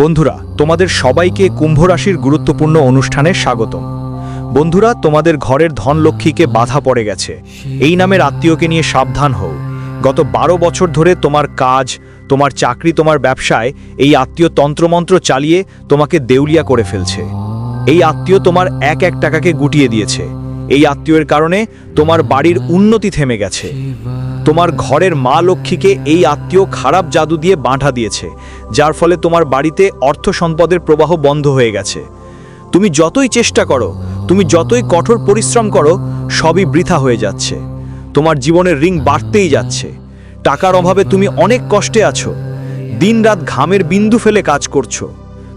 বন্ধুরা, তোমাদের সবাইকে কুম্ভ রাশির গুরুত্বপূর্ণ অনুষ্ঠানে স্বাগতম। বন্ধুরা, তোমাদের ঘরের ধনলক্ষ্মীকে বাধা পড়ে গেছে। এই নামের আত্মীয়কে নিয়ে সাবধান হও। গত বারো বছর ধরে তোমার কাজ, তোমার চাকরি, তোমার ব্যবসায় এই আত্মীয় তন্ত্রমন্ত্র চালিয়ে তোমাকে দেউলিয়া করে ফেলছে। এই আত্মীয় তোমার এক এক টাকাকে গুটিয়ে দিয়েছে। এই আত্মীয়ের কারণে তোমার বাড়ির উন্নতি থেমে গেছে। তোমার ঘরের মা লক্ষ্মীকে এই আত্মীয় খারাপ জাদু দিয়ে বাঁধা দিয়েছে, যার ফলে তোমার বাড়িতে অর্থ সম্পদের প্রবাহ বন্ধ হয়ে গেছে। তুমি যতই চেষ্টা করো, তুমি যতই কঠোর পরিশ্রম করো, সবই বৃথা হয়ে যাচ্ছে। তোমার জীবনের রিং বাড়তেই যাচ্ছে। টাকার অভাবে তুমি অনেক কষ্টে আছো। দিনরাত ঘামের বিন্দু ফেলে কাজ করছ।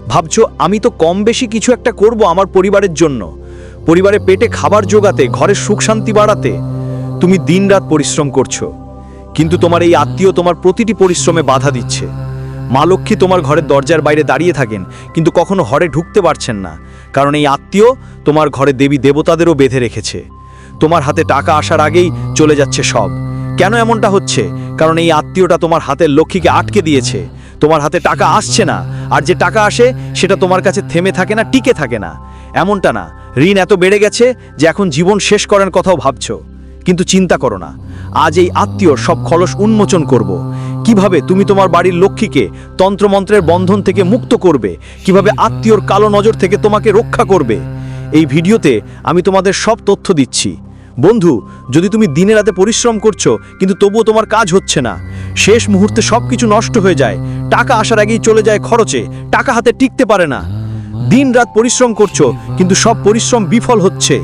ভাবছ, আমি তো কম বেশি কিছু একটা করব আমার পরিবারের জন্য। পরিবারে পেটে খাবার জোগাতে ঘরের সুখ শান্তি বাড়াতে তুমি দিনরাত পরিশ্রম করছ। কিন্তু তোমার এই আত্মীয় তোমার প্রতিটি পরিশ্রমে বাধা দিচ্ছে। মা লক্ষ্মী তোমার ঘরের দরজার বাইরে দাঁড়িয়ে থাকেন, কিন্তু কখনো ঘরে ঢুকতে পারছেন না, কারণ এই আত্মীয় তোমার ঘরে দেবী দেবতাদেরও বেঁধে রেখেছে। তোমার হাতে টাকা আসার আগেই চলে যাচ্ছে সব। কেন এমনটা হচ্ছে? কারণ এই আত্মীয়টা তোমার হাতের লক্ষ্মীকে আটকে দিয়েছে। তোমার হাতে টাকা আসছে না, আর যে টাকা আসে সেটা তোমার কাছে থেমে থাকে না, টিকে থাকে না। এমনটা না ঋণ এত বেড়ে গেছে যে এখন জীবন শেষ করার কথাও ভাবছ। কিন্তু চিন্তা করো না, আজ এই আত্মীয় সব খলস উন্মোচন করব। কীভাবে তুমি তোমার বাড়ির লক্ষ্মীকে তন্ত্রমন্ত্রের বন্ধন থেকে মুক্ত করবে? কীভাবে আত্মীয়র কালো নজর থেকে তোমাকে রক্ষা করবে? এই ভিডিওতে আমি তোমাদের সব তথ্য দিচ্ছি। বন্ধু, যদি তুমি দিনে রাতে পরিশ্রম করছ, কিন্তু তবুও তোমার কাজ হচ্ছে না। শেষ মুহূর্তে সব কিছু নষ্ট হয়ে যায়। টাকা আসার আগেই চলে যায় খরচে। টাকা হাতে টিকতে পারে না। দিন রাত পরিশ্রম করছ, কিন্তু সব পরিশ্রম বিফল হচ্ছে।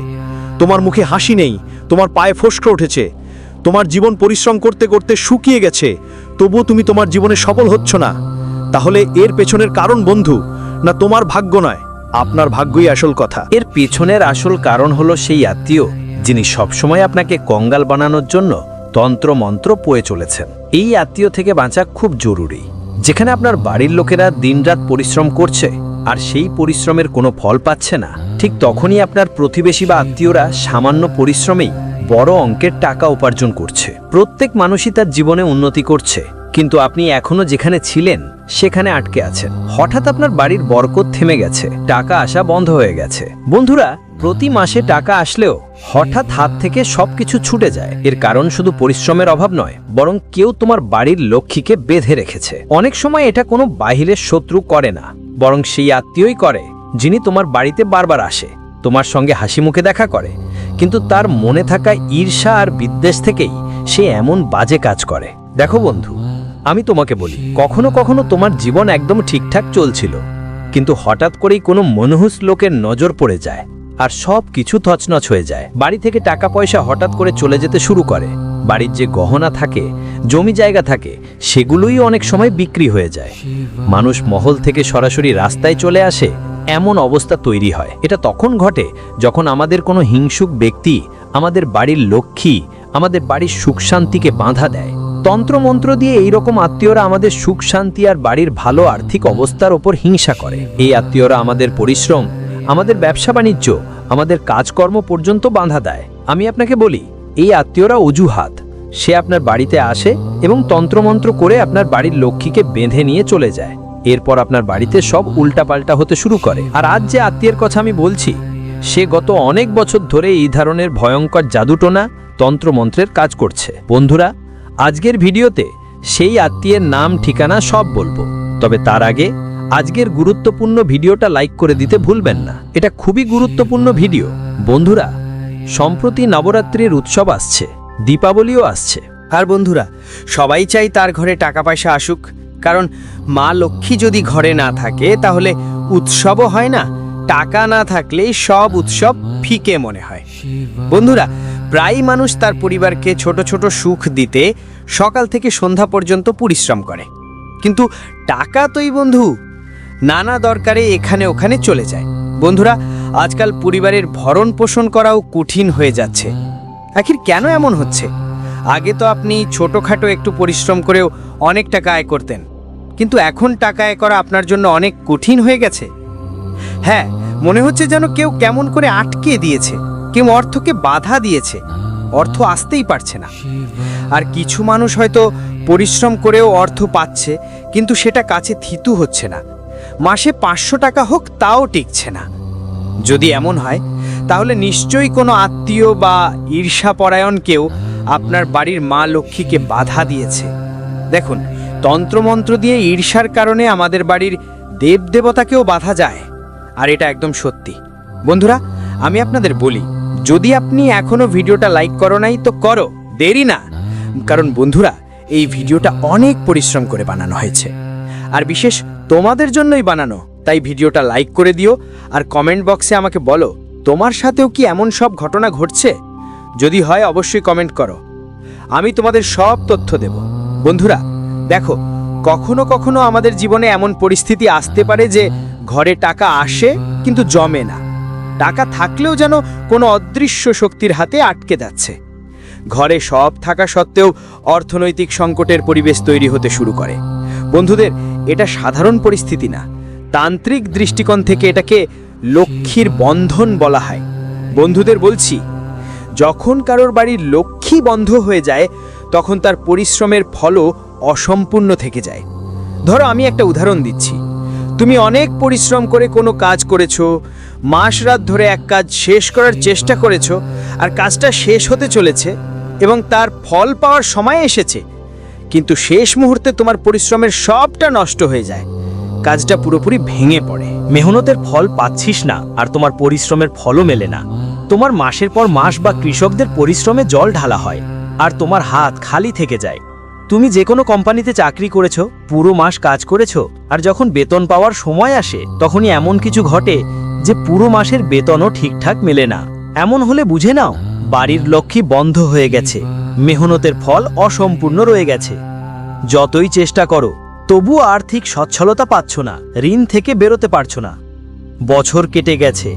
তোমার মুখে হাসি নেই, তোমার পায়ে ফসকে উঠেছে। তোমার জীবন পরিশ্রম করতে করতে শুকিয়ে গেছে, তবুও তুমি তোমার জীবনে সফল হচ্ছ না। তাহলে এর পেছনের কারণ বন্ধু, না তোমার ভাগ্য নয়? আপনার ভাগ্যই আসল কথা। এর পেছনের আসল কারণ হলো সেই আত্মীয়, যিনি সবসময় আপনাকে কঙ্গাল বানানোর জন্য তন্ত্র মন্ত্র পয়ে চলেছেন। এই আত্মীয় থেকে বাঁচা খুব জরুরি। যেখানে আপনার বাড়ির লোকেরা দিনরাত পরিশ্রম করছে আর সেই পরিশ্রমের কোনো ফল পাচ্ছে না। ঠিক তখনই আপনার প্রতিবেশী বা আত্মীয়রা সামান্য পরিশ্রমেই বড় অঙ্কের টাকা উপার্জন করছে। প্রত্যেক মানুষই তার জীবনে উন্নতি করছে, কিন্তু আপনি এখনও যেখানে ছিলেন, সেখানে আটকে আছেন। হঠাৎ আপনার বাড়ির বরকত থেমে গেছে, টাকা আসা বন্ধ হয়ে গেছে। বন্ধুরা, প্রতি মাসে টাকা আসলেও হঠাৎ হাত থেকে সবকিছু ছুটে যায়। এর কারণ শুধু পরিশ্রমের অভাব নয়, বরং কেউ তোমার বাড়ির লক্ষ্মীকে বেঁধে রেখেছে। অনেক সময় এটা কোনো বাহিরের শত্রু করে না। বরং সেই আত্মীয়ই করে, যিনি তোমার বাড়িতে বারবার আসে, তোমার সঙ্গে হাসি মুখে দেখা করে। কিন্তু তার মনে থাকা ঈর্ষা আর বিদ্বেষ থেকেই সে এমন বাজে কাজ করে। দেখো বন্ধু, আমি তোমাকে বলি, কখনো কখনো তোমার জীবন একদম ঠিকঠাক চলছিল, কিন্তু হঠাৎ করেই কোনো মনহুস লোকের নজর পড়ে যায়, আর সব কিছু তছনছ হয়ে যায়। বাড়ি থেকে টাকা পয়সা হঠাৎ করে চলে যেতে শুরু করে। বাড়ির যে গহনা থাকে, জমি জায়গা থাকে, সেগুলোই অনেক সময় বিক্রি হয়ে যায়। মানুষ মহল থেকে সরাসরি রাস্তায় চলে আসে, এমন অবস্থা তৈরি হয়। এটা তখন ঘটে যখন আমাদের কোনো হিংসুক ব্যক্তি আমাদের বাড়ির লক্ষ্মী, আমাদের বাড়ির সুখ শান্তিকে বাঁধা দেয়। তন্ত্রমন্ত্র দিয়ে এই রকম আত্মীয়রা আমাদের সুখ, শান্তি আর বাড়ির ভালো আর্থিক অবস্থার ওপর হিংসা করে। এই আত্মীয়রা আমাদের পরিশ্রম, আমাদের ব্যবসা বাণিজ্য, আমাদের কাজকর্ম পর্যন্ত বাঁধা দেয়। আমি আপনাকে বলি এই আত্মীয়রা অজুহাত। সে আপনার বাড়িতে আসে এবং তন্ত্রমন্ত্র করে আপনার বাড়ির লক্ষ্মীকে বেঁধে নিয়ে চলে যায়। এরপর আপনার বাড়িতে সব উল্টাপাল্টা হতে শুরু করে। আর আজ যে আত্মীয়ের কথা আমি বলছি, সে গত অনেক বছর ধরে এই ধরনের ভয়ঙ্কর জাদুটোনা তন্ত্রমন্ত্রের কাজ করছে। বন্ধুরা, আজকের ভিডিওতে সেই আত্মীয়ের নাম, ঠিকানা সব বলব। তবে তার আগে আজকের গুরুত্বপূর্ণ ভিডিওটা লাইক করে দিতে ভুলবেন না। এটা খুবই গুরুত্বপূর্ণ ভিডিও। বন্ধুরা সম্প্রতি নবরাত্রির উৎসব আসছে, দীপাবলিও আসছে। আর বন্ধুরা, সবাই চাই তার ঘরে টাকা পয়সা আসুক, কারণ মা লক্ষ্মী যদি ঘরে না থাকে, তাহলে উৎসবও হয় না, টাকা না থাকলেই সব উৎসব ফিকে মনে হয়। বন্ধুরা প্রায় মানুষ তার পরিবারকে ছোট ছোট সুখ দিতে সকাল থেকে সন্ধ্যা পর্যন্ত পরিশ্রম করে। কিন্তু টাকা তোই বন্ধু নানা দরকারে এখানে ওখানে চলে যায়। বন্ধুরা আজকাল পরিবারের ভরণ পোষণ করাও কঠিন হয়ে যাচ্ছে। আখির কেন এমন হচ্ছে? আগে তো আপনি ছোটোখাটো একটু পরিশ্রম করেও অনেক টাকা আয় করতেন। কিন্তু এখন টাকা আয় করা আপনার জন্য অনেক কঠিন হয়ে গেছে। হ্যাঁ মনে হচ্ছে যেন কেউ কেমন করে আটকে দিয়েছে, কেউ অর্থকে বাধা দিয়েছে, অর্থ আসতেই পারছে না। আর কিছু মানুষ হয়তো পরিশ্রম করেও অর্থ পাচ্ছে, কিন্তু সেটা কাছে থিতু হচ্ছে না। মাসে পাঁচশো টাকা হোক, তাও টিকছে না। যদি এমন হয়, তাহলে নিশ্চয়ই কোনো আত্মীয় বা ঈর্ষাপরায়ণ কেউ আপনার বাড়ির মা লক্ষ্মীকে বাধা দিয়েছে। দেখুন, তন্ত্রমন্ত্র দিয়ে ঈর্ষার কারণে আমাদের বাড়ির দেবদেবতাকেও বাধা যায়, আর এটা একদম সত্যি। বন্ধুরা, আমি আপনাদের বলি, যদি আপনি এখনও ভিডিওটা লাইক করো নাই, তো করো, দেরি না। কারণ বন্ধুরা, এই ভিডিওটা অনেক পরিশ্রম করে বানানো হয়েছে। আর বিশেষ তোমাদের জন্যই বানানো। তাই ভিডিওটা লাইক করে দিও আর কমেন্ট বক্সে আমাকে বলো, তোমার সাথেও কি এমন সব ঘটনা ঘটছে? যদি হয় অবশ্যই কমেন্ট করো। আমি তোমাদের সব তথ্য দেব। বন্ধুরা, দেখো, কখনো কখনো আমাদের জীবনে এমন পরিস্থিতি আসতে পারে যে ঘরে টাকা আসে কিন্তু জমে না। টাকা থাকলেও যেন কোনো অদৃশ্য শক্তির হাতে আটকে যাচ্ছে। ঘরে সব থাকা সত্ত্বেও অর্থনৈতিক সংকটের পরিবেশ তৈরি হতে শুরু করে। বন্ধুদের, এটা সাধারণ পরিস্থিতি না। তান্ত্রিক দৃষ্টিকোণ থেকে এটাকে লক্ষ্মীর বন্ধন বলা হয়। বন্ধুদের বলছি, যখন কারোর বাড়ির লক্ষ্মী বন্ধ হয়ে যায়, তখন তার পরিশ্রমের ফলও অসম্পূর্ণ থেকে যায়। ধরো আমি একটা উদাহরণ দিচ্ছি। তুমি অনেক পরিশ্রম করে কোনো কাজ করেছ, মাস রাত ধরে এক কাজ শেষ করার চেষ্টা করেছ, আর কাজটা শেষ হতে চলেছে এবং তার ফল পাওয়ার সময় এসেছে, কিন্তু শেষ মুহূর্তে তোমার পরিশ্রমের সবটা নষ্ট হয়ে যায়। কাজটা পুরোপুরি ভেঙে পড়ে। মেহনতের ফল পাচ্ছিস না, আর তোমার পরিশ্রমের ফলও মেলে না। তোমার মাসের পর মাস বা কৃষকদের পরিশ্রমে জল ঢালা হয়, আর তোমার হাত খালি থেকে যায়। তুমি যে কোনো কোম্পানিতে চাকরি করেছ, পুরো মাস কাজ করেছ, আর যখন বেতন পাওয়ার সময় আসে, তখনই এমন কিছু ঘটে যে পুরো মাসের বেতনও ঠিকঠাক মেলে না। এমন হলে বুঝে নাও, বাড়ির লক্ষ্মী বন্ধ হয়ে গেছে, মেহনতের ফল অসম্পূর্ণ রয়ে গেছে। যতই চেষ্টা করো তবুও আর্থিক সচ্ছলতা পাচ্ছ না, ঋণ থেকে বেরোতে পারছ না। বছর কেটে গেছে,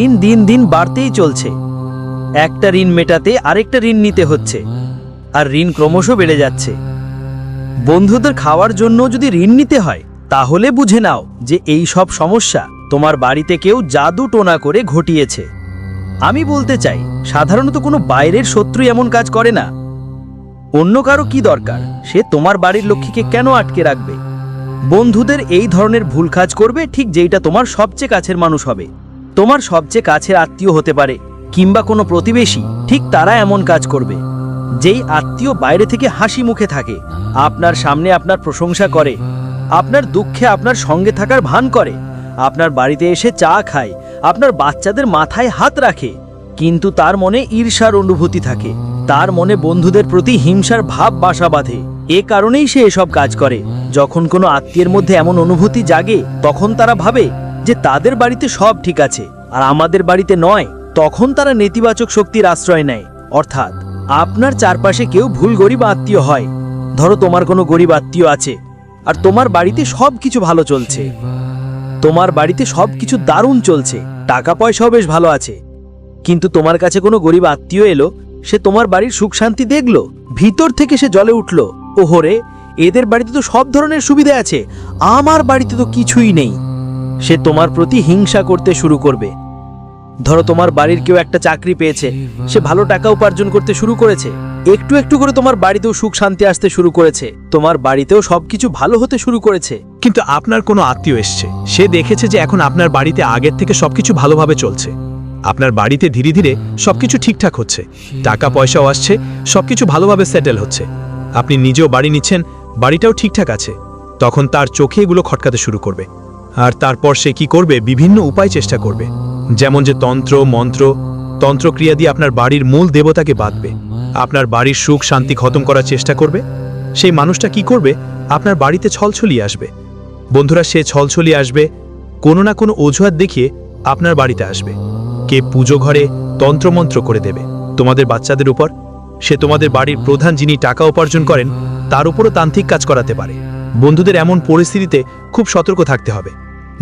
ঋণ দিন দিন বাড়তেই চলছে। একটা ঋণ মেটাতে আরেকটা ঋণ নিতে হচ্ছে, আর ঋণ ক্রমশ বেড়ে যাচ্ছে। বন্ধুদের খাওয়ার জন্য যদি ঋণ নিতে হয়, তাহলে বুঝে নাও যে এই সব সমস্যা তোমার বাড়িতে কেউ জাদু টোনা করে ঘটিয়েছে। আমি বলতে চাই, সাধারণত কোনো বাইরের শত্রু এমন কাজ করে না। অন্য কারও কি দরকার? সে তোমার বাড়ির লক্ষ্মীকে কেন আটকে রাখবে? বন্ধুদের এই ধরনের ভুল কাজ করবে ঠিক যেইটা তোমার সবচেয়ে কাছের মানুষ হবে। তোমার সবচেয়ে কাছের আত্মীয় হতে পারে, কিংবা কোনো প্রতিবেশী, ঠিক তারা এমন কাজ করবে। যেই আত্মীয় বাইরে থেকে হাসি মুখে থাকে, আপনার সামনে আপনার প্রশংসা করে, আপনার দুঃখে আপনার সঙ্গে থাকার ভান করে, আপনার বাড়িতে এসে চা খায়, আপনার বাচ্চাদের মাথায় হাত রাখে, কিন্তু তার মনে ঈর্ষার অনুভূতি থাকে। তার মনে বন্ধুদের প্রতি হিংসার ভাব বাসা বাঁধে। এ কারণেই সে এসব কাজ করে। যখন কোনো আত্মীয়ের মধ্যে এমন অনুভূতি জাগে, তখন তারা ভাবে যে তাদের বাড়িতে সব ঠিক আছে, আর আমাদের বাড়িতে নয়, তখন তারা নেতিবাচক শক্তির আশ্রয় নেয়। অর্থাৎ, আপনার চারপাশে কেউ ভুল গরিব আত্মীয় হয়। ধরো তোমার কোনো গরিব আত্মীয় আছে, আর তোমার বাড়িতে সব কিছু ভালো চলছে। তোমার বাড়িতে সব কিছু দারুণ চলছে, টাকা পয়সাও বেশ ভালো আছে। কিন্তু তোমার কাছে কোনো গরিব আত্মীয় এলো সে তোমার বাড়ির সুখ শান্তি দেখল? ভিতর থেকে সে জলে উঠল। ওহরে, এদের বাড়িতে তো সব ধরনের সুবিধা আছে। আমার বাড়িতে তো কিছুই নেই। সে তোমার প্রতি হিংসা করতে শুরু করবে। ধরো তোমার বাড়ির কেউ একটা চাকরি পেয়েছে। সে ভালো টাকা উপার্জন করতে শুরু করেছে। একটু একটু করে তোমার বাড়িতেও সুখ শান্তি আসতে শুরু করেছে। তোমার বাড়িতেও সবকিছু ভালো হতে শুরু করেছে। কিন্তু আপনার কোনো আত্মীয় এসছে। সে দেখেছে যে এখন আপনার বাড়িতে আগের থেকে সবকিছু ভালোভাবে চলছে। আপনার বাড়িতে ধীরে ধীরে সবকিছু ঠিকঠাক হচ্ছে, টাকা পয়সাও আসছে, সবকিছু ভালোভাবে সেটেল হচ্ছে। আপনি নিজেও বাড়ি নিচ্ছেন, বাড়িটাও ঠিকঠাক আছে। তখন তার চোখে এগুলো খটকাতে শুরু করবে। আর তারপর সে কি করবে? বিভিন্ন উপায় চেষ্টা করবে। যেমন যে তন্ত্র, মন্ত্র, তন্ত্রক্রিয়া দিয়ে আপনার বাড়ির মূল দেবতাকে বাঁধবে। আপনার বাড়ির সুখ শান্তি খতম করার চেষ্টা করবে। সেই মানুষটা কি করবে? আপনার বাড়িতে ছলছলিয়ে আসবে। বন্ধুরা, সে ছলছলিয়ে আসবে, কোনো না কোনো অজুহাত দেখিয়ে আপনার বাড়িতে আসবে। কে পুজো ঘরে তন্ত্রমন্ত্র করে দেবে। তোমাদের বাচ্চাদের উপর, সে তোমাদের বাড়ির প্রধান যিনি টাকা উপার্জন করেন, তার উপরও তান্ত্রিক কাজ করাতে পারে। বন্ধুদের এমন পরিস্থিতিতে খুব সতর্ক থাকতে হবে।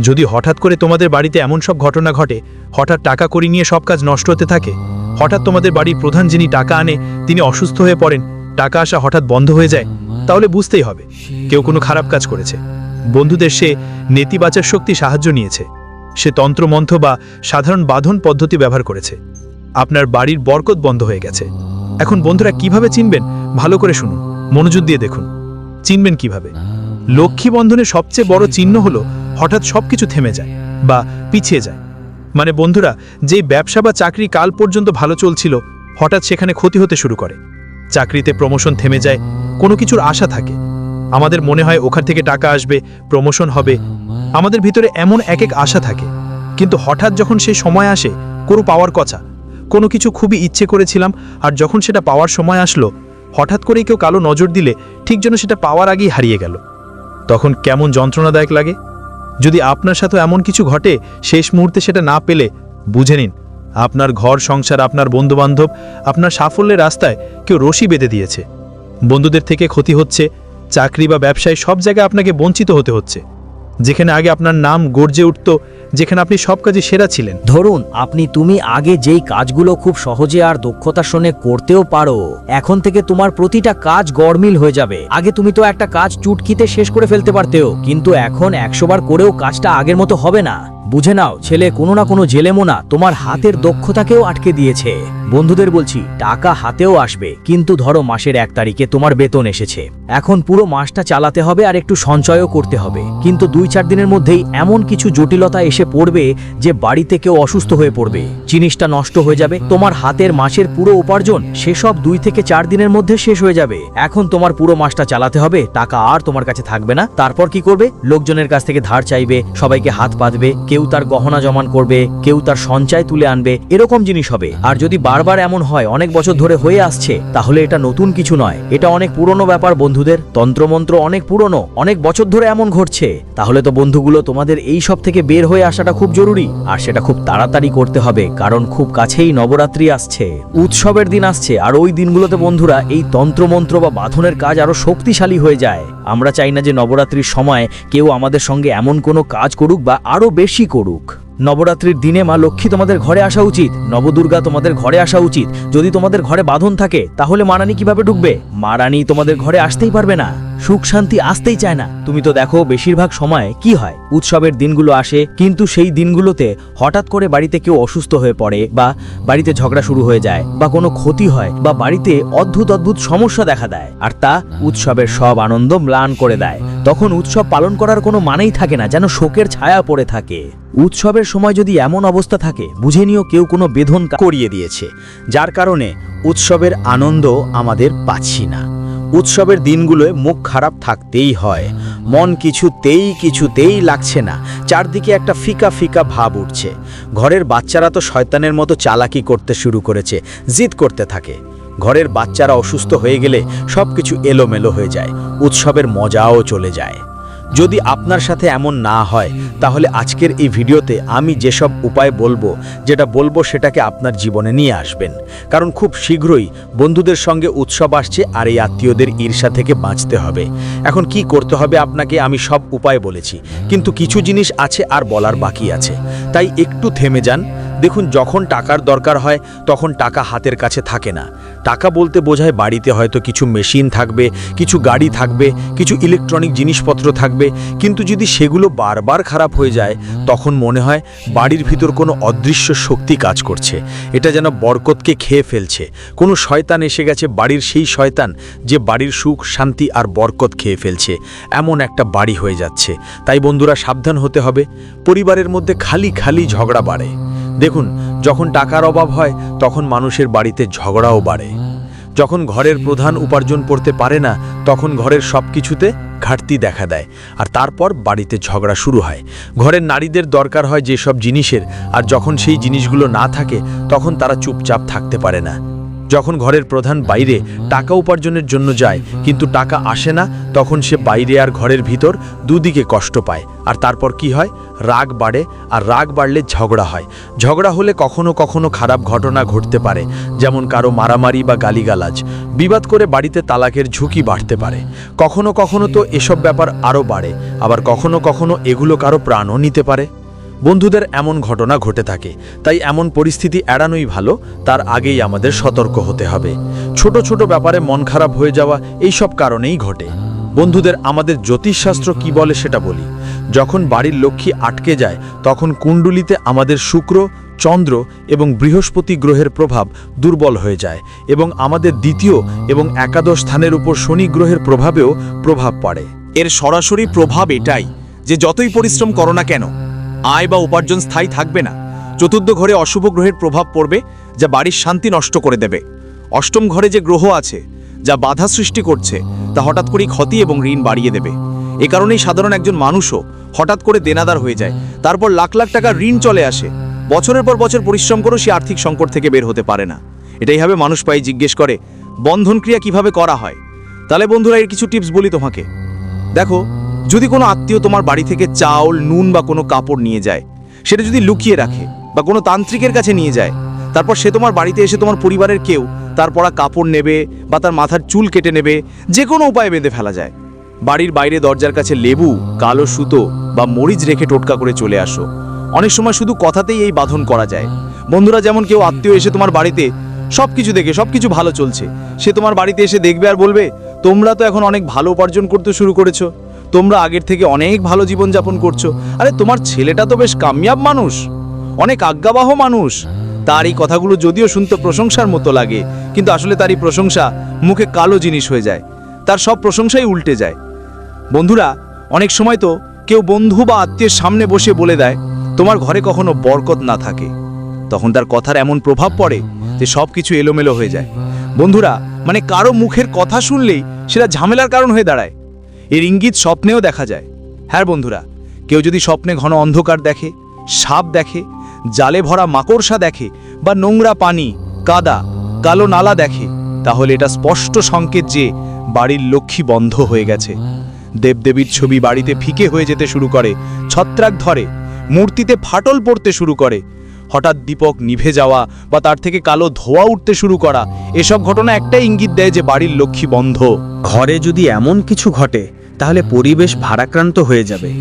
যদি হঠাৎ করে তোমাদের বাড়িতে এমন সব ঘটনা ঘটে, হঠাৎ টাকা করি নিয়ে সব কাজ নষ্ট হতে থাকে, হঠাৎ তোমাদের বাড়ির প্রধান যিনি টাকা আনে, তিনি অসুস্থ হয়ে পড়েন, টাকা আসা হঠাৎ বন্ধ হয়ে যায়, তাহলে বুঝতেই হবে, কেউ কোনো খারাপ কাজ করেছে। বন্ধুদের সে নেতিবাচক শক্তি সাহায্য নিয়েছে। সে তন্ত্রমন্ত্র বা সাধারণ বাঁধন পদ্ধতি ব্যবহার করেছে। আপনার বাড়ির বরকত বন্ধ হয়ে গেছে। এখন বন্ধুরা কীভাবে চিনবেন? ভালো করে শুনুন, মনোযোগ দিয়ে দেখুন। চিনবেন কীভাবে? লক্ষ্মী বন্ধনের সবচেয়ে বড় চিহ্ন হলো, হঠাৎ সব কিছু থেমে যায় বা পিছিয়ে যায়। মানে বন্ধুরা, যেই ব্যবসা বা চাকরি কাল পর্যন্ত ভালো চলছিল, হঠাৎ সেখানে ক্ষতি হতে শুরু করে। চাকরিতে প্রমোশন থেমে যায়, কোনো কিছুর আশা থাকে। আমাদের মনে হয় ওখান থেকে টাকা আসবে প্রমোশন হবে। আমাদের ভিতরে এমন এক এক আশা থাকে। কিন্তু হঠাৎ যখন সেই সময় আসে, কোনো পাওয়ার কথা, কোনো কিছু খুবই ইচ্ছে করেছিলাম, আর যখন সেটা পাওয়ার সময় আসলো, হঠাৎ করে কেউ কালো নজর দিলে ঠিক যেন সেটা পাওয়ার আগেই হারিয়ে গেল। তখন কেমন যন্ত্রণাদায়ক লাগে। যদি আপনার সাথে এমন কিছু ঘটে, শেষ মুহূর্তে সেটা না পেলে, বুঝে নিন, আপনার ঘর, সংসার, আপনার বন্ধুবান্ধব, আপনার সাফল্যের রাস্তায় কেউ রশি বেঁধে দিয়েছে। বন্ধুদের থেকে ক্ষতি হচ্ছে চাকরি বা ব্যবসায় সব জায়গায় আপনাকে বঞ্চিত হতে হচ্ছে। যেখানে আগে আপনার নাম গর্জে উঠত, যেখানে আপনি সব কাজে সেরা ছিলেন। ধরুন, আপনি তুমি আগে যেই কাজগুলো খুব সহজে আর দক্ষতার সঙ্গে করতেও পারো, এখন থেকে তোমার প্রতিটা কাজ গরমিল হয়ে যাবে। আগে তুমি তো একটা কাজ চুটকিতে শেষ করে ফেলতে পারতেও, কিন্তু এখন একশো বার করেও কাজটা আগের মতো হবে না। বুঝে নাও, ছেলে কোনো না কোনো জেলেমোনা তোমার হাতের দক্ষতাকেও আটকে দিয়েছে। বন্ধুদের বলছি, টাকা হাতেও আসবে, কিন্তু ধরো মাসের এক তারিখে তোমার বেতন এসেছে। এখন পুরো মাসটা চালাতে হবে আর একটু সঞ্চয়ও করতে হবে। কিন্তু দুই চার দিনের মধ্যেই এমন কিছু জটিলতা এসে পড়বে যে বাড়িতে কেউ অসুস্থ হয়ে পড়বে। জিনিসটা নষ্ট হয়ে যাবে, তোমার হাতের মাসের পুরো উপার্জন সেসব দুই থেকে চার দিনের মধ্যে শেষ হয়ে যাবে। এখন তোমার পুরো মাসটা চালাতে হবে, টাকা আর তোমার কাছে থাকবে না। তারপর কি করবে? লোকজনের কাছ থেকে ধার চাইবে, সবাইকে হাত পাতবে কেউ তার গহনা জমান করবে, কেউ তার সঞ্চয় তুলে আনবে, এরকম জিনিস হবে। আর যদি বারবার এমন হয়, অনেক বছর ধরে হয়ে আসছে, তাহলে এটা নতুন কিছু নয়। এটা অনেক পুরনো ব্যাপার বন্ধুদের। তন্ত্রমন্ত্র অনেক পুরনো, অনেক বছর ধরে এমন ঘটছে। তাহলে তো বন্ধুগুলো তোমাদের এই সব থেকে বের হয়ে আসাটা খুব জরুরি। আর সেটা খুব তাড়াতাড়ি করতে হবে, কারণ খুব কাছেই নবরাত্রি আসছে। উৎসবের দিন আসছে, আর ওই দিনগুলোতে বন্ধুরা এই তন্ত্রমন্ত্র বা বাঁধনের কাজ আরও শক্তিশালী হয়ে যায়। আমরা চাই না যে নবরাত্রির সময় কেউ আমাদের সঙ্গে এমন কোনো কাজ করুক বা আরও বেশি করুক? নবরাত্রির দিনে মা লক্ষ্মী তোমাদের ঘরে আসা উচিত। নবদুর্গা তোমাদের ঘরে আসা উচিত। যদি তোমাদের ঘরে বাঁধন থাকে, তাহলে মারানি কীভাবে ঢুকবে? মারানি তোমাদের ঘরে আসতেই পারবে না। সুখ শান্তি আসতেই চায় না। তুমি তো দেখো, বেশিরভাগ সময় কি হয়? উৎসবের দিনগুলো আসে, কিন্তু সেই দিনগুলোতে হঠাৎ করে বাড়িতে কেউ অসুস্থ হয়ে পড়ে বা বাড়িতে ঝগড়া শুরু হয়ে যায় বা কোনো ক্ষতি হয় বা বাড়িতে অদ্ভুত অদ্ভুত সমস্যা দেখা দেয়। আর তা উৎসবের সব আনন্দ ম্লান করে দেয়। তখন উৎসব পালন করার কোনো মানেই থাকে না, যেন শোকের ছায়া পড়ে থাকে। উৎসবের সময় যদি এমন অবস্থা থাকে, বুঝে নিও কেউ কোনো বেধন করিয়ে দিয়েছে। যার কারণে উৎসবের আনন্দ আমাদের পাচ্ছি না। উৎসবের দিনগুলোয় মুখ খারাপ থাকতেই হয়। মন কিছুতেই কিছুতেই লাগছে না। চারদিকে একটা ফিকা ফিকা ভাব উঠছে। ঘরের বাচ্চারা তো শয়তানের মতো চালাকি করতে শুরু করেছে, জিদ করতে থাকে। ঘরের বাচ্চারা অসুস্থ হয়ে গেলে সব কিছু এলোমেলো হয়ে যায়, উৎসবের মজাও চলে যায়। যদি আপনার সাথে এমন না হয়, তাহলে আজকের এই ভিডিওতে আমি যেসব উপায় বলব, যেটা বলব সেটাকে আপনার জীবনে নিয়ে আসবেন। কারণ খুব শীঘ্রই বন্ধুদের সঙ্গে উৎসব আসছে আর এই আত্মীয়দের ঈর্ষা থেকে বাঁচতে হবে। এখন কি করতে হবে আপনাকে আমি সব উপায় বলেছি, কিন্তু কিছু জিনিস আছে আর বলার বাকি আছে। তাই একটু থেমে যান দেখুন, যখন টাকার দরকার হয়, তখন টাকা হাতের কাছে থাকে না। টাকা বলতে বোঝায় বাড়িতে হয়তো কিছু মেশিন থাকবে, কিছু গাড়ি থাকবে, কিছু ইলেকট্রনিক জিনিসপত্র থাকবে, কিন্তু যদি সেগুলো বারবার খারাপ হয়ে যায়, তখন মনে হয় বাড়ির ভিতর কোনো অদৃশ্য শক্তি কাজ করছে। এটা যেন বরকতকে খেয়ে ফেলছে। কোনো শয়তান এসে গেছে বাড়ির সেই শয়তান যে বাড়ির সুখ, শান্তি আর বরকত খেয়ে ফেলছে। এমন একটা বাড়ি হয়ে যাচ্ছে। তাই বন্ধুরা, সাবধান হতে হবে। পরিবারের মধ্যে খালি খালি ঝগড়া বাড়ে। দেখুন, যখন টাকার অভাব হয়, তখন মানুষের বাড়িতে ঝগড়াও বাড়ে। যখন ঘরের প্রধান উপার্জন করতে পারে না, তখন ঘরের সব কিছুতে ঘাটতি দেখা দেয় আর তারপর বাড়িতে ঝগড়া শুরু হয়। ঘরের নারীদের দরকার হয় যেসব জিনিসের, আর যখন সেই জিনিসগুলো না থাকে, তখন তারা চুপচাপ থাকতে পারে না। যখন ঘরের প্রধান বাইরে টাকা উপার্জনের জন্য যায়, কিন্তু টাকা আসে না, তখন সে বাইরে আর ঘরের ভিতর দুদিকে কষ্ট পায়। আর তারপর কি হয়? রাগ বাড়ে, আর রাগ বাড়লে ঝগড়া হয়। ঝগড়া হলে কখনো কখনো খারাপ ঘটনা ঘটতে পারে, যেমন কারও মারামারি বা গালিগালাজ। বিবাদ করে বাড়িতে তালাকের ঝুঁকি বাড়তে পারে। কখনো কখনো তো এসব ব্যাপার আরও বাড়ে, আবার কখনো কখনো এগুলো কারও প্রাণও নিতে পারে। বন্ধুদের এমন ঘটনা ঘটে থাকে, তাই এমন পরিস্থিতি এড়ানোই ভালো, তার আগেই আমাদের সতর্ক হতে হবে। ছোট ছোট ব্যাপারে মন খারাপ হয়ে যাওয়া এই সব কারণেই ঘটে। বন্ধুদের আমাদের জ্যোতিষশাস্ত্র কি বলে সেটা বলি। যখন বাড়ির লক্ষ্মী আটকে যায়, তখন কুণ্ডুলিতে আমাদের শুক্র, চন্দ্র এবং বৃহস্পতি গ্রহের প্রভাব দুর্বল হয়ে যায় এবং আমাদের দ্বিতীয় এবং একাদশ স্থানের উপর শনি গ্রহের প্রভাবেও প্রভাব পড়ে। এর সরাসরি প্রভাব এটাই যে যতই পরিশ্রম করো না কেন আয় বা উপার্জন স্থায়ী থাকবে না। চতুর্থ ঘরে অশুভ গ্রহের প্রভাব পড়বে, যা বাড়ির শান্তি নষ্ট করে দেবে। অষ্টম ঘরে যে গ্রহ আছে, যা বাধা সৃষ্টি করছে, তা হঠাৎ করেই ক্ষতি এবং ঋণ বাড়িয়ে দেবে। এ কারণেই সাধারণ একজন মানুষও হঠাৎ করে দেনাদার হয়ে যায়। তারপর লাখ লাখ টাকা ঋণ চলে আসে। বছরের পর বছর পরিশ্রম করেও সে আর্থিক সংকট থেকে বের হতে পারে না। এটাই হবে মানুষ পাই জিজ্ঞেস করে বন্ধন ক্রিয়া কীভাবে করা হয়? তাহলে বন্ধুরা, এর কিছু টিপস বলি তোমাকে। দেখো যদি কোনো আত্মীয় তোমার বাড়ি থেকে চাউল, নুন বা কোনো কাপড় নিয়ে যায়, সেটা যদি লুকিয়ে রাখে বা কোনো তান্ত্রিকের কাছে নিয়ে যায়, তারপর সে তোমার বাড়িতে এসে তোমার পরিবারের কেউ তার পরা কাপড় নেবে বা তার মাথার চুল কেটে নেবে, যে কোনো উপায়ে বেঁধে ফেলা যায়। বাড়ির বাইরে দরজার কাছে লেবু, কালো সুতো বা মরিচ রেখে টোটকা করে চলে আসো। অনেক সময় শুধু কথাতেই এই বাঁধন করা যায়। বন্ধুরা, যেমন কেউ আত্মীয় এসে তোমার বাড়িতে সব কিছু দেখে সব কিছু ভালো চলছে। সে তোমার বাড়িতে এসে দেখবে আর বলবে, তোমরা তো এখন অনেক ভালো উপার্জন করতে শুরু করেছ। তোমরা আগের থেকে অনেক ভালো জীবনযাপন করছ। আরে, তোমার ছেলেটা তো বেশ কামিয়াব মানুষ, অনেক আজ্ঞাবাহ মানুষ। তার এই কথাগুলো যদিও শুনতে প্রশংসার মতো লাগে, কিন্তু আসলে তার এই প্রশংসা মুখে কালো জিনিস হয়ে যায়। তার সব প্রশংসাই উল্টে যায়। বন্ধুরা, অনেক সময় তো কেউ বন্ধু বা আত্মীয়ের সামনে বসে বলে দেয়, তোমার ঘরে কখনো বরকত না থাকে। তখন তার কথার এমন প্রভাব পড়ে যে সব কিছু এলোমেলো হয়ে যায়। বন্ধুরা মানে কারও মুখের কথা শুনলেই সেটা ঝামেলার কারণ হয়ে দাঁড়ায়। এর ইঙ্গিত স্বপ্নেও দেখা যায়। হ্যাঁ বন্ধুরা, কেউ যদি স্বপ্নে ঘন অন্ধকার দেখে, সাপ দেখে, জালে ভরা মাকড়সা দেখে বা নোংরা পানি, কাদা, কালো নালা দেখে, তাহলে এটা স্পষ্ট সংকেত যে বাড়ির লক্ষ্মী বন্ধ হয়ে গেছে। দেবদেবীর ছবি বাড়িতে ফিকে হয়ে যেতে শুরু করে, ছত্রাক ধরে, মূর্তিতে ফাটল পড়তে শুরু করে হঠাৎ দীপক নিভে যাওয়া বা তার থেকে কালো ধোয়া উঠতে শুরু করা, এসব ঘটনা একটাই ইঙ্গিত দেয় যে বাড়ির লক্ষ্মী বন্ধ। ঘরে যদি এমন কিছু ঘটে, তাহলে পরিবেশ ভারাক্রান্ত হয়ে যাবে।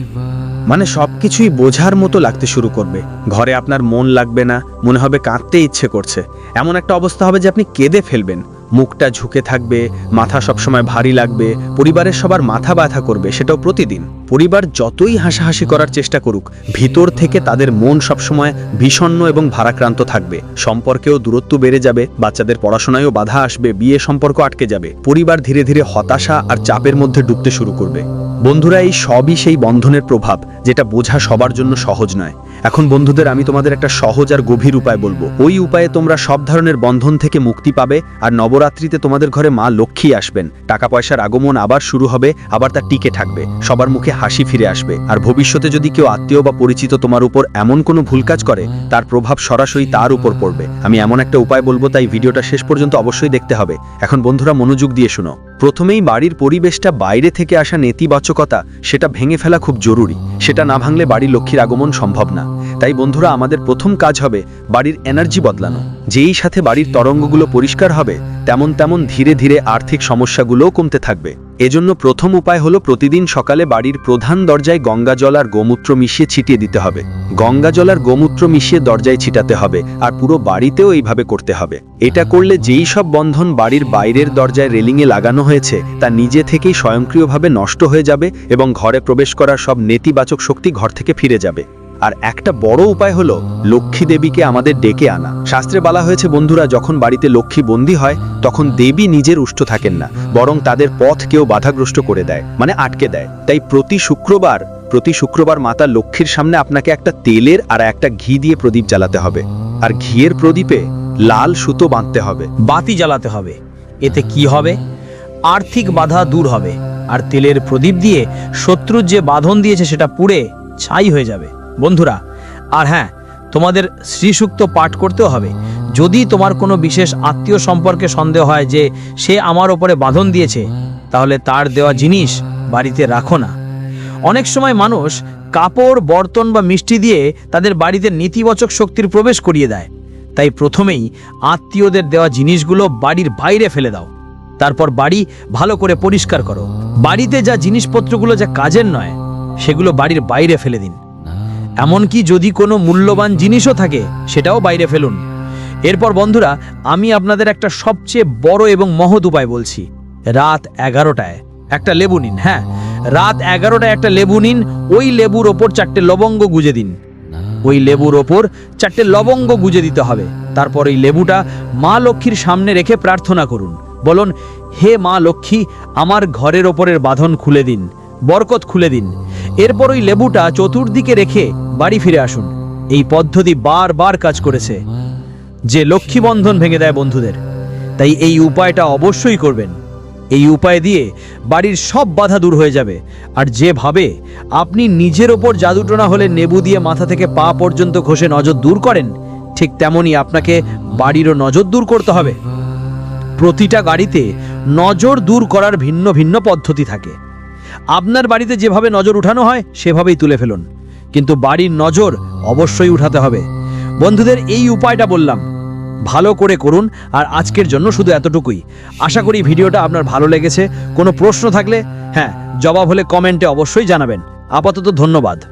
মানে সবকিছুই বোঝার মতো লাগতে শুরু করবে। ঘরে আপনার মন লাগবে না, মনে হবে কাঁদতে ইচ্ছে করছে। এমন একটা অবস্থা হবে যে আপনি কেঁদে ফেলবেন। মুখটা ঝুঁকে থাকবে, মাথা সবসময় ভারী লাগবে, পরিবারের সবার মাথা ব্যথা করবে, সেটাও প্রতিদিন। পরিবার যতই হাসাহাসি করার চেষ্টা করুক, ভিতর থেকে তাদের মন সবসময় বিষণ্ণ এবং ভারাক্রান্ত থাকবে। সম্পর্কেও দূরত্ব বেড়ে যাবে, বাচ্চাদের পড়াশোনায়ও বাধা আসবে, বিয়ে সম্পর্ক আটকে যাবে। পরিবার ধীরে ধীরে হতাশা আর চাপের মধ্যে ডুবতে শুরু করবে। বন্ধুরা, এই সবই সেই বন্ধনের প্রভাব, যেটা বোঝা সবার জন্য সহজ নয়। এখন বন্ধুদের, আমি তোমাদের একটা সহজ আর গভীর উপায় বলব। ওই উপায়ে তোমরা সব ধরনের বন্ধন থেকে মুক্তি পাবে আর নবরাত্রিতে তোমাদের ঘরে মা লক্ষ্মী আসবেন। টাকা পয়সার আগমন আবার শুরু হবে, আবার তা টিকে থাকবে। সবার মুখে হাসি ফিরে আসবে। আর ভবিষ্যতে যদি কেউ আত্মীয় বা পরিচিত তোমার উপর এমন কোনো ভুল কাজ করে, তার প্রভাব সরাসরি তার উপর পড়বে। আমি এমন একটা উপায় বলব, তাই ভিডিওটা শেষ পর্যন্ত অবশ্যই দেখতে হবে। এখন বন্ধুরা মনোযোগ দিয়ে শোনো। প্রথমেই বাড়ির পরিবেশটা বাইরে থেকে আসা নেতিবাচকতা, সেটা ভেঙে ফেলা খুব জরুরি। সেটা না ভাঙলে বাড়ির লক্ষ্মীর আগমন সম্ভব না। তাই বন্ধুরা, আমাদের প্রথম কাজ হবে বাড়ির এনার্জি বদলানো। যেই সাথে বাড়ির তরঙ্গগুলো পরিষ্কার হবে, তেমন তেমন ধীরে ধীরে আর্থিক সমস্যাগুলোও কমতে থাকবে। এজন্য প্রথম উপায় হলো প্রতিদিন সকালে বাড়ির প্রধান দরজায় গঙ্গা জল আর গোমূত্র মিশিয়ে ছিটিয়ে দিতে হবে। গঙ্গা জল আর গোমূত্র মিশিয়ে দরজায় ছিটাতে হবে আর পুরো বাড়িতেও এইভাবে করতে হবে। এটা করলে যেই সব বন্ধন বাড়ির বাইরের দরজায় রেলিংয়ে লাগানো হয়েছে, তা নিজে থেকেই স্বয়ংক্রিয়ভাবে নষ্ট হয়ে যাবে এবং ঘরে প্রবেশ করার সব নেতিবাচক শক্তি ঘর থেকে ফিরে যাবে। আর একটা বড় উপায় হলো লক্ষ্মী দেবীকে আমাদের ডেকে আনা। শাস্ত্রে বলা হয়েছে, বন্ধুরা, যখন বাড়িতে লক্ষ্মী বন্দী হয়, তখন দেবী নিজের উষ্ট থাকেন না, বরং তাদের পথ কেউ বাধাগ্রস্ত করে দেয় মানে আটকে দেয়। তাই প্রতি শুক্রবার প্রতি শুক্রবার মাতা লক্ষ্মীর সামনে আপনাকে একটা তেলের আর একটা ঘি দিয়ে প্রদীপ জ্বালাতে হবে। আর ঘিয়ের প্রদীপে লাল সুতো বাঁধতে হবে। বাতি জ্বালাতে হবে। এতে কি হবে? আর্থিক বাধা দূর হবে। আর তেলের প্রদীপ দিয়ে শত্রুর যে বাঁধন দিয়েছে সেটা পুড়ে ছাই হয়ে যাবে। বন্ধুরা, আর হ্যাঁ তোমাদের শ্রীসূক্ত পাঠ করতেও হবে। যদি তোমার কোনো বিশেষ আত্মীয় সম্পর্কে সন্দেহ হয় যে সে আমার ওপরে বাঁধন দিয়েছে, তাহলে তার দেওয়া জিনিস বাড়িতে রাখো না। অনেক সময় মানুষ কাপড়, বর্তন বা মিষ্টি দিয়ে তাদের বাড়িতে নেতিবাচক শক্তির প্রবেশ করিয়ে দেয়। তাই প্রথমেই আত্মীয়দের দেওয়া জিনিসগুলো বাড়ির বাইরে ফেলে দাও। তারপর বাড়ি ভালো করে পরিষ্কার করো। বাড়িতে যা জিনিসপত্রগুলো যা কাজের নয়, সেগুলো বাড়ির বাইরে ফেলে দিন। এমনকি যদি কোনো মূল্যবান জিনিসও থাকে, সেটাও বাইরে ফেলুন। এরপর বন্ধুরা, আমি আপনাদের একটা সবচেয়ে বড় এবং মহৎ উপায় বলছি। রাত এগারোটায় একটা লেবু নিন হ্যাঁ? রাত এগারোটায় একটা লেবু নিন, ওই লেবুর ওপর চারটে লবঙ্গ গুজে দিন। ওই লেবুর ওপর চারটে লবঙ্গ গুজে দিতে হবে। তারপর এই লেবুটা মা লক্ষ্মীর সামনে রেখে প্রার্থনা করুন। বলুন, হে মা লক্ষ্মী, আমার ঘরের ওপরের বাঁধন খুলে দিন, বরকত খুলে দিন। এরপর ওই লেবুটা চতুর্দিকে রেখে বাড়ি ফিরে আসুন। এই পদ্ধতি বারবার কাজ করেছে। যে লক্ষ্মী বন্ধন ভেঙে দেয় বন্ধুদের, তাই এই উপায়টা অবশ্যই করবেন। এই উপায় দিয়ে বাড়ির সব বাধা দূর হয়ে যাবে। আর যেভাবে আপনি নিজের ওপর জাদুটোনা হলে নেবু দিয়ে মাথা থেকে পা পর্যন্ত ঘষে নজর দূর করেন, ঠিক তেমনই আপনাকে বাড়িরও নজর দূর করতে হবে। প্রতিটা গাড়িতে নজর দূর করার ভিন্ন ভিন্ন পদ্ধতি থাকে। আপনার বাড়িতে যেভাবে নজর উঠানো হয়, সেভাবেই তুলে ফেলুন। কিন্তু বাড়ির নজর অবশ্যই উঠাতে হবে। বন্ধুদের এই উপায়টা বললাম। ভালো করে করুন, আর আজকের জন্য শুধু এতটুকুই। আশা করি ভিডিওটা আপনার ভালো লেগেছে। কোনো প্রশ্ন থাকলে হ্যাঁ জবাব হলে কমেন্টে অবশ্যই জানাবেন। আপাতত ধন্যবাদ।